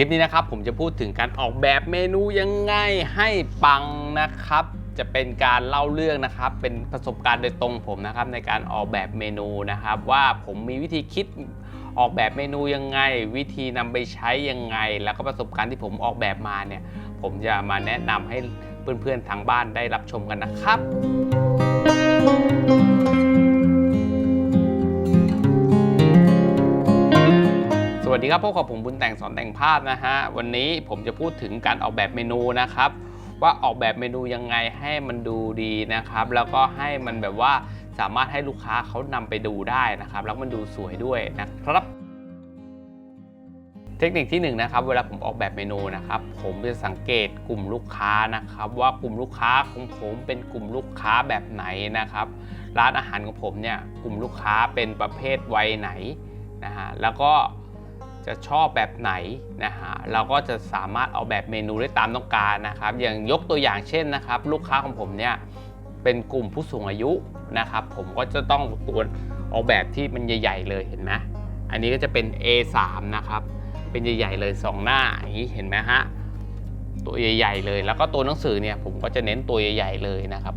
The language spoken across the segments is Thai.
คลิปนี้นะครับผมจะพูดถึงการออกแบบเมนูยังไงให้ปังนะครับ จะเป็นการเล่าเรื่องนะครับ เป็นประสบการณ์โดยตรงผมนะครับ ในการออกแบบเมนูนะครับ ว่าผมมีวิธีคิดออกแบบเมนูยังไง วิธีนำไปใช้ยังไง แล้วก็ประสบการณ์ที่ผมออกแบบมาเนี่ย ผมจะมาแนะนำให้เพื่อนๆทางบ้านได้รับชมกันนะครับ วัสดีครับพบกับผมบุญแต่งสอนแต่งภาพนะฮะ วันนี้ผมจะพูดถึงการออกแบบเมนูนะครับ ว่าออกแบบเมนูยังไงให้มันดูดีนะครับ แล้วก็ให้มันแบบว่าสามารถให้ลูกค้าเขานำไปดูได้นะครับ แล้วมันดูสวยด้วยนะครับ เทคนิคที่1นงนะครับเวลาผมออกแบบเมนูนะครับ ผมจะสังเกตกลุ่มลูกค้านะครับ ว่ากลุ่มลูกค้าของผมเป็นกลุ่มลูกค้าแบบไหนนะครับ ร้านอาหารของผมเนี่ยกลุ่มลูกค้าเป็นประเภทวัยไหนนะฮะแล้วก็ จะชอบแบบไหนนะฮะเราก็จะสามารถเอาแบบเมนูได้ตามต้องการนะครับ อย่างยกตัวอย่างเช่นนะครับ ลูกค้าของผมเนี่ยเป็นกลุ่มผู้สูงอายุนะครับ ผมก็จะต้องตัวออกแบบที่มันใหญ่ ๆ เลยเห็นไหมอันนี้ก็จะเป็น A3 นะครับ เป็นใหญ่ๆเลย 2 หน้าอย่างนี้เห็นไหมฮะตัวใหญ่ ๆ เลย แล้วก็ตัวหนังสือเนี่ยผมก็จะเน้นตัวใหญ่ ๆ เลยนะครับ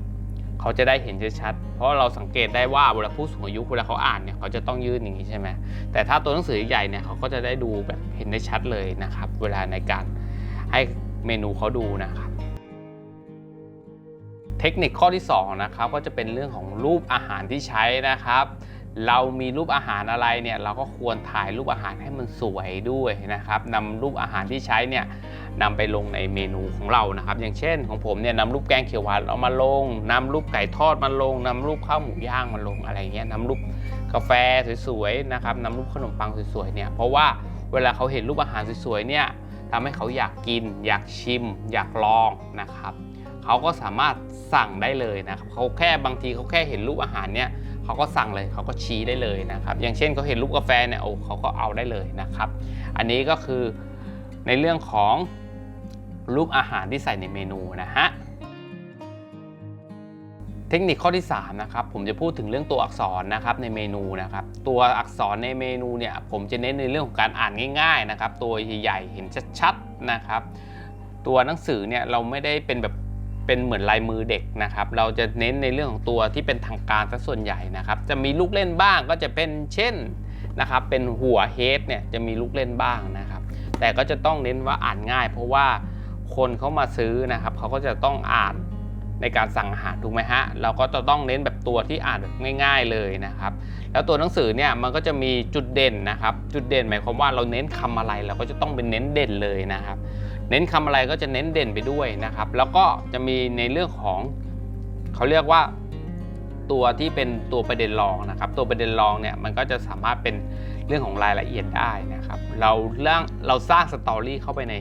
เขาจะได้เห็นชัดๆเพราะเราสังเกตได้ว่าเวลาผู้สูงอายุเวลาเขาอ่านเนี่ยเขาจะต้องยื่นอย่างนี้ใช่ไหมแต่ถ้าตัวหนังสือใหญ่เนี่ยเขาก็จะได้ดูแบบเห็นได้ชัดเลยนะครับ เวลาในการให้เมนูเขาดูนะครับเทคนิคข้อที่2นะครับก็จะเป็นเรื่องของรูปอาหารที่ใช้นะครับ เรามีรูปอาหารอะไรเนี่ยเราก็ควรถ่ายรูปอาหารให้มันสวยด้วยนะครับนำรูปอาหารที่ใช้เนี่ยนำไปลงในเมนูของเรานะครับ อย่างเช่นของผมเนี่ยนำรูปแกงเขียวหวานเอามาลงนำรูปไก่ทอดมาลงนำรูปข้าวหมูย่างมาลงอะไรเงี้ยนำรูปกาแฟสวยๆนะครับนำรูปขนมปังสวยๆเนี่ยเพราะว่าเวลาเขาเห็นรูปอาหารสวยๆเนี่ยทำให้เขาอยากกิน อยากชิม อยากลองนะครับเขาก็สามารถสั่งได้เลยนะครับเขาแค่บางทีเขาแค่เห็นรูปอาหารเนี่ย เขาก็สั่งเลยเขาก็ชี้ได้เลยนะครับ อย่างเช่นเขาเห็นรูปกาแฟเนี่ยโอ้เขาก็เอาได้เลยนะครับ อันนี้ก็คือในเรื่องของรูปอาหารที่ใส่ในเมนูนะฮะเทคนิคข้อที่3นะครับผมจะพูดถึงเรื่องตัวอักษรนะครับในเมนูนะครับตัวอักษรในเมนูเนี่ยผมจะเน้นในเรื่องของการอ่านง่าย ๆนะครับ ตัวใหญ่ๆเห็นชัดๆนะครับ ตัวหนังสือเนี่ยเราไม่ได้เป็นแบบ เป็นเหมือนลายมือเด็กนะครับ เราจะเน้นในเรื่องของตัวที่เป็นทางการซะส่วนใหญ่นะครับ จะมีลูกเล่นบ้างก็จะเป็นเช่นนะครับ เป็นหัวเฮดเนี่ยจะมีลูกเล่นบ้างนะครับ แต่ก็จะต้องเน้นว่าอ่านง่าย เพราะว่าคนเขามาซื้อนะครับเขาก็จะต้องอ่านในการสั่งอาหารถูกไหมฮะ เราก็จะต้องเน้นแบบตัวที่อ่านแบบง่าย ๆเลยนะครับ แล้วตัวหนังสือเนี่ยมันก็จะมีจุดเด่นนะครับ จุดเด่นหมายความว่าเราเน้นคำอะไรเราก็จะต้องเป็นเน้นเด่นเลยนะครับ เน้นคำอะไรก็จะเน้นเด่นไปด้วยนะครับ แล้วก็จะมีในเรื่องของเขาเรียกว่าตัวที่เป็นตัวประเด็นรองนะครับ ตัวประเด็นรองเนี่ยมันก็จะสามารถเป็นเรื่องของรายละเอียดได้นะครับ เราเรื่องเราสร้างสตอรี่เข้าไปใน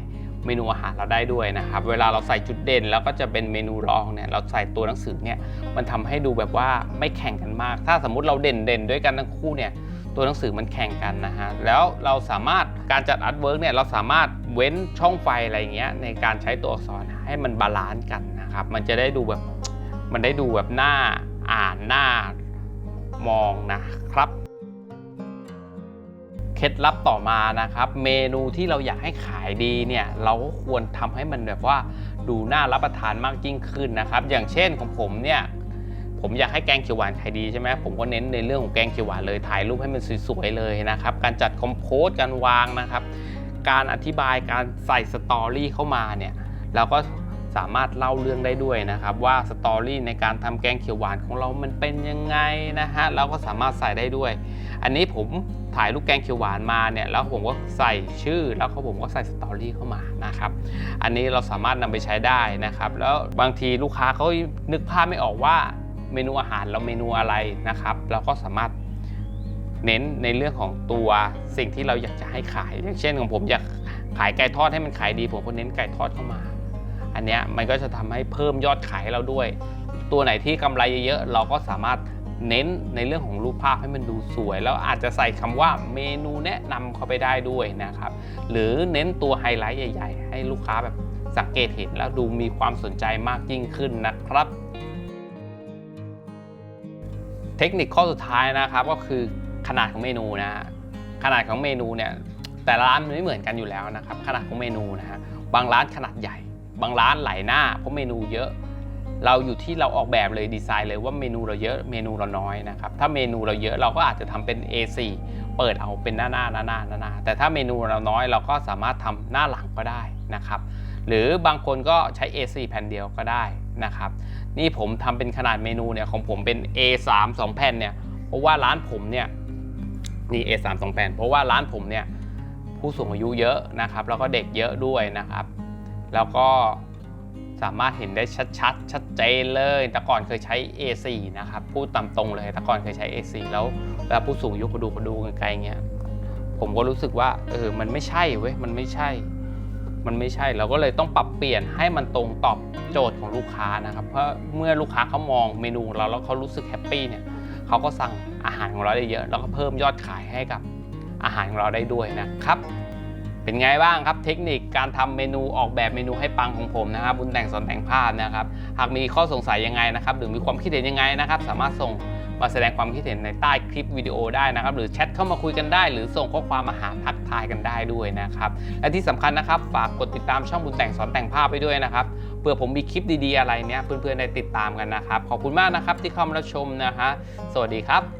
เมนูอาหารเราได้ด้วยนะครับ เวลาเราใส่จุดเด่นแล้วก็จะเป็นเมนูรองเนี่ย เราใส่ตัวหนังสือเนี่ย มันทำให้ดูแบบว่าไม่แข่งกันมาก ถ้าสมมุติเราเด่นเด่นด้วยกันทั้งคู่เนี่ย ตัวหนังสือมันแข่งกันนะฮะ แล้วเราสามารถการจัดอาร์ตเวิร์กเนี่ย เราสามารถ เว้นช่องไฟอะไรเงี้ยในการใช้ตัวอักษรให้มันบาลานซ์กันนะครับ มันจะได้ดูแบบมันได้ดูแบบหน้าอ่านหน้ามองนะครับเคล็ดลับต่อมานะครับ เมนูที่เราอยากให้ขายดีเนี่ยเราก็ควรทำให้มันแบบว่าดูน่ารับประทานมากยิ่งขึ้นนะครับ อย่างเช่นของผมเนี่ยผมอยากให้แกงเขียวหวานขายดีใช่ไหมผมก็เน้นในเรื่องของแกงเขียวหวานเลยถ่ายรูปให้มันสวยๆเลยนะครับ การจัดคอมโพสการวางนะครับ การอธิบายการใส่สตอรี่เข้ามาเนี่ยเราก็สามารถเล่าเรื่องได้ด้วยนะครับ ว่าสตอรี่ในการทำแกงเขียวหวานของเรามันเป็นยังไงนะฮะเราก็สามารถใส่ได้ด้วย อันนี้ผมถ่ายรูปแกงเขียวหวานมาเนี่ยแล้วผมก็ใส่ชื่อแล้วก็ผมก็ใส่สตอรี่เข้ามานะครับอันนี้เราสามารถนำไปใช้ได้นะครับ แล้วบางทีลูกค้าเขานึกภาพไม่ออกว่าเมนูอาหารเราเมนูอะไรนะครับ เราก็สามารถ เน้นในเรื่องของตัวสิ่งที่เราอยากจะให้ขาย อย่างเช่นของผมอยากขายไก่ทอดให้มันขายดี ผมก็เน้นไก่ทอดเข้ามา อันนี้มันก็จะทำให้เพิ่มยอดขายเราด้วย ตัวไหนที่กำไรเยอะๆเราก็สามารถเน้นในเรื่องของรูปภาพให้มันดูสวย แล้วอาจจะใส่คำว่าเมนูแนะนำเข้าไปได้ด้วยนะครับ หรือเน้นตัวไฮไลท์ใหญ่ ๆ ให้ลูกค้าแบบสังเกตเห็นแล้วดูมีความสนใจมากยิ่งขึ้นนะครับ เทคนิคข้อสุดท้ายนะครับก็คือ ขนาดของเมนูนะขนาดของเมนูเนี่ยแต่ละร้านมันไม่เหมือนกันอยู่แล้วนะครับ ขนาดของเมนูนะฮะบางร้านขนาดใหญ่ บางร้านหลายหน้าเพราะเมนูเยอะ เราอยู่ที่เราออกแบบเลยดีไซน์เลยว่าเมนูเราเยอะเมนูเราน้อยนะครับถ้าเมนูเราเยอะเราก็อาจจะทำเป็น A4 เปิดเอาเป็นหน้าหน้าหน้าหน้าหน้าหน้าแต่ถ้าเมนูเราน้อยเราก็สามารถทำหน้าหลังก็ได้นะครับหรือบางคนก็ใช้ A4 แผ่นเดียวก็ได้นะครับนี่ผมทำเป็นขนาดเมนูเนี่ยของผมเป็น A3 2 แผ่นเนี่ยเพราะว่าร้านผมเนี่ย นี่ A3 2แผ่นเพราะว่าร้านผมเนี่ยผู้สูงอายุเยอะนะครับ แล้วก็เด็กเยอะด้วยนะครับ แล้วก็สามารถเห็นได้ชัดๆชัดเจนเลย แต่ก่อนเคยใช้ A4 นะครับพูดตามตรงเลย แต่ก่อนเคยใช้ A4 แล้วเวลาผู้สูงอายุเขาดูเขาดูไกลๆเงี้ยผมก็รู้สึกว่าเออมันไม่ใช่เว้ยมันไม่ใช่ มันไม่ใช่เราก็เลยต้องปรับเปลี่ยนให้มันตรงตอบโจทย์ของลูกค้านะครับ เพราะเมื่อลูกค้าเขามองเมนูเราแล้วเขารู้สึกแฮปปี้เนี่ย เขาก็สั่งอาหารของเราได้เยอะ แล้วก็เพิ่มยอดขายให้กับอาหารของเราได้ด้วยนะครับ เป็นไงบ้างครับเทคนิคการทำเมนูออกแบบเมนูให้ปังของผมนะครับบุญแต่งสอนแต่งภาพนะครับ หากมีข้อสงสัยยังไงนะครับ หรือมีความคิดเห็นยังไงนะครับ สามารถส่ง มาแสดงความคิดเห็นในใต้คลิปวิดีโอได้นะครับ หรือแชทเข้ามาคุยกันได้ หรือส่งข้อความมาหาทักทายกันได้ด้วยนะครับ และที่สำคัญนะครับ ฝากกดติดตามช่องบุญแต่งสอนแต่งภาพไปด้วยนะครับเพื่อผมมีคลิปดีๆอะไรเนี้ยเพื่อนๆได้ติดตามกันนะครับ ขอบคุณมากนะครับที่เข้ามารับชมนะฮะสวัสดีครับ